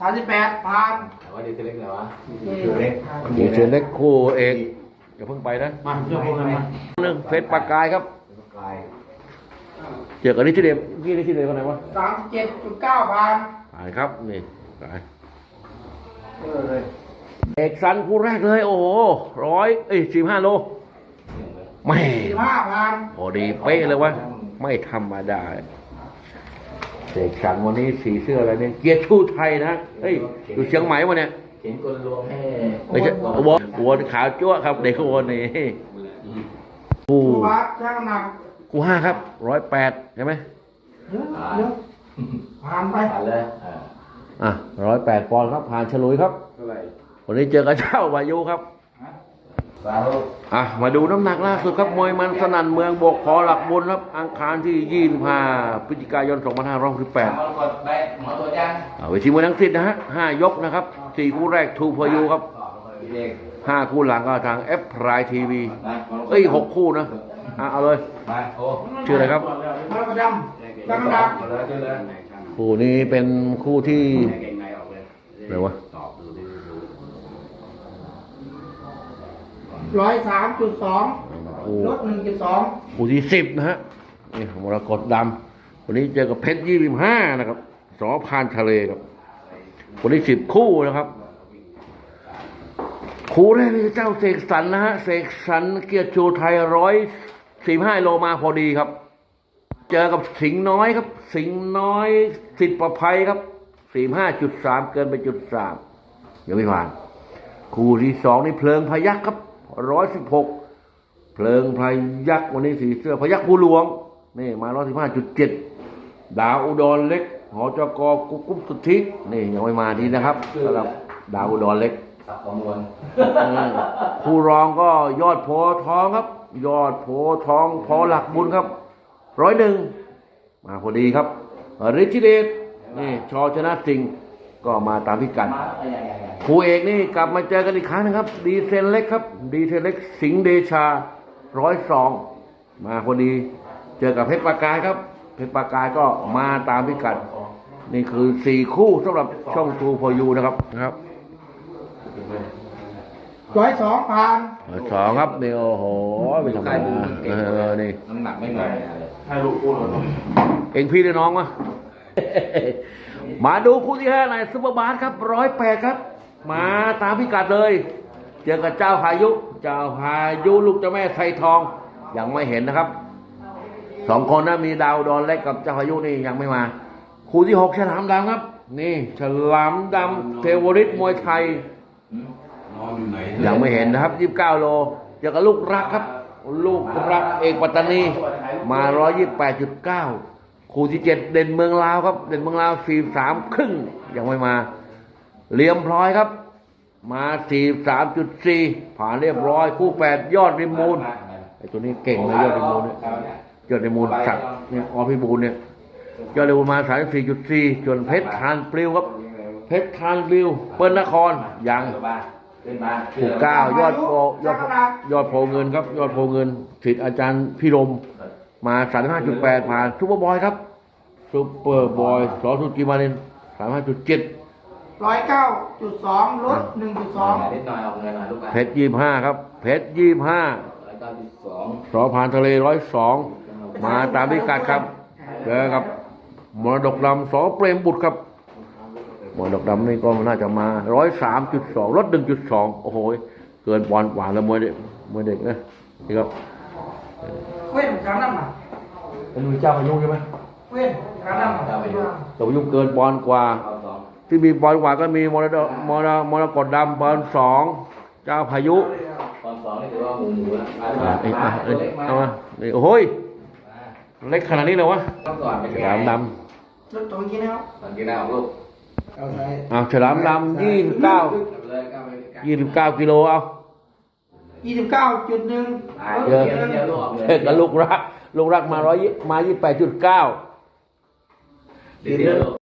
สามสิบแปดผ่านแต่ว่าดีเซลเล็กเลยวะเล็กดีเซนเล็กคู่เอกอย่าเพิ่งไปนะมาเรื่องพวกนั้นมาหนึ่งเพชรปากกายครับกายเจอกันนี่ที่เดียพี่นี่ที่เดียคนไหนวะสามเจ็ดจุดเก้าผ่านผ่านครับนี่ไปเออเลยเอกสันคู่แรกเลย โอ้โหร้อยเอ้ยสิบห้าโลไม่สี่ห้าผ่านพอดีเป๊ะเลยวะไม่ธรรมดา เอกสันวันนี้สีเสื้ออะไรเนี่ยเกียรติชูไทยนะเฮ้ยอยู่เชียงใหม่วะเนี่ยเขียนกลรวมให้ไม่ใช่วนวนขาวจั่วครับเด็กวนนี่คู่ครูบาสช่างน้ำหนักคู่ห้าครับร้อยแปดใช่ไหมเยอะเยอะผ่านไปผ่านเลยอ่าอะร้อยแปดปอนด์ครับผ่านฉลุยครับเท่าไหร่วันนี้เจอกับเจ้าวายุครับสาว อะมาดูน้ำหนักล่าสุดครับมวยมันสนั่นเมืองบกขอหลักบุญครับอังคารที่25พฤศจิกายน2568หมอกดไปหมอตัวจังอ่าเวทีมวยทั้งสิ้นนะฮะห้ายกนะครับสี่คู่แรกทูพยูครับเด็กห้าคู่หลังก็ทางเอฟพรายทีวีมาเอ้ยหกคู่นะอะเอาเลยมาโอ้ชื่ออะไรครับมาประจำช่างน้ำหนักมาเลยชื่อเลยคู่นี้เป็นคู่ที่เก่งในออกเลยอะไรวะ ตอบดูดิดู ร้อยสามจุดสองคู่ลดหนึ่งจุดสองคู่ที่สิบนะฮะนี่มรกตดำวันนี้เจอกับเพชรยี่สิบห้านะครับสอพานทะเลครับวันนี้สิบคู่นะครับคู่แรกนี่เจ้าเสกสรรนะฮะเสกสรรเกียรติชูไทยร้อยสี่ห้าโลมาพอดีครับ เจอกับสิงห์น้อยครับ สิงห์น้อยสิทธิ์ประภัยครับสี่ห้าจุดสามเกินไปจุดสามยังไม่ผ่าน คู่ที่สองนี่เพลิงพยักครับ ร้อยสิบหกเพลิงพยักวันนี้สีเสื้อพยักผู้หลวงนี่มาร้อยสิบห้าจุดเจ็ดดาวอุดรเล็กหอจกกุ๊กกุ๊บสุทธินี่ยังไม่มาดีนะครับสำหรับดาวอุดรเล็กสับประมวลอืมคู่รองก็ยอดโพธิ์ทองครับ ยอดโพธิ์ทองพอหลักบุญครับร้อยหนึ่งมาพอดีครับฤทธิเดชนี่ชอชนะสิงห์ ก็มาตามพิกัดมาใหญ่ใหญ่ใหญ่คู่เอกนี่กลับมาเจอกันอีกครั้งนะครับ ดีเซนเล็กครับ ดีเซนเล็ก สิงห์เดชาร้อยสองมาพอดี เจอกับเพชรปากายครับ เพชรปากายก็มาตามพิกัด นี่คือสี่คู่สำหรับช่องทูพอยูนะครับนะครับร้อยสองผ่านสองครับนี่โอ้โหไม่ธรรมดาเออนี่น้ำหนักไม่เหมือนกันเลยให้ลูกกูหน่อยเองพี่หรือน้องวะ มาดูคู่ที่ห้าในอยซุปเปอร์บาสครับร้อยแปดครับ มาตามพิกัดเลย เจอกับเจ้าพายุ เจ้าพายุลูกเจ้าแม่ไทยทองยังไม่เห็นนะครับสองคนนะมีดาวดอนเล็กกับเจ้าพายุนี่ยังไม่มาคู่ที่หกฉลามดำครับ นี่ฉลามดำเทวริตมวยไทยยังไม่เห็นนะครับ29โลเจอกับลูกรักครับ ลูกรักเอกปัตตานีมา128.9 คู่ที่7เด่นเมืองลาวครับ เด่นเมืองลาว43ครึ่งยังไม่มาเหลี่ยมพลอยครับ มา43.4ผ่านเรียบร้อย คู่8ยอดริมมูลไอ้ตัวนี้เก่งนะยยอดริมมูลเนี่ยยอดริมมูลสักเนี่ยอพิบูลเนี่ยยอดริมมูลมา34.4ส่วนเพชรทานปลิวครับ เพชรทานปลิว เปิ้ลนครยังขึ้นมาถูกเก้ายอดโพยอดโพยอดโพเงินครับ ยอดโพเงินสิทธิ์อาจารย์พี่รม มาสามห้าจุดแปดผ่านซูเปอร์บอยครับซูเปอร์บอยสอสุกิมาเนนสามห้าจุดเจ็ดร้อยเก้าจุดสองลดหนึ่งจุดสองนิดหน่อยออกเงินหน่อยลูกเพชรยี่ห้าครับ เพชรยี่ห้าร้อยเก้าสิบสองสอผ่านทะเลร้อยสองมาตามพิกัดครับเจอกับมรดกดำสอเปรมบุตรครับมรดกดำนี่ก็น่าจะมาร้อยสามจุดสองลดหนึ่งจุดสองโอ้โหเกินบอลกว่าแล้วมวยเด็กมวยเด็กนะนี่ครับเว้นการน้ำหนักเป็นมือเจ้าพายุใช่ไหมเว้นการน้ำหนักแต่พายุเกินบอลกว่าเอาสองที่มีบอลกว่าก็มีมรดกมรมรกตดำบอลสองเจ้าพายุตอนสองนี่ถือว่าหมูหมูแล้วอะเอ้ยมาอะเอ้ยเล็กมาเอามานี่โอ้โหยเล็กขนาดนี้เลยวะต้องก่อนเป็นฉลามดลดตรงนี้นะครับตอนกินเอาลูกเอาใส่ำเอาฉลามดำยี่สิบเก้าเลยก้าวไปก้าวยี่สิบเก้ากิโลเอา ยี่สิบเก้าจุดหนึ่งลดเยอะจุดหนึ่งเดี๋ยวลูกออกเลยเจอกับลูกรัก ลูกรักมาร้อยมายี่แปดจุดเก้าเดี๋ยวเดี๋ยวลูก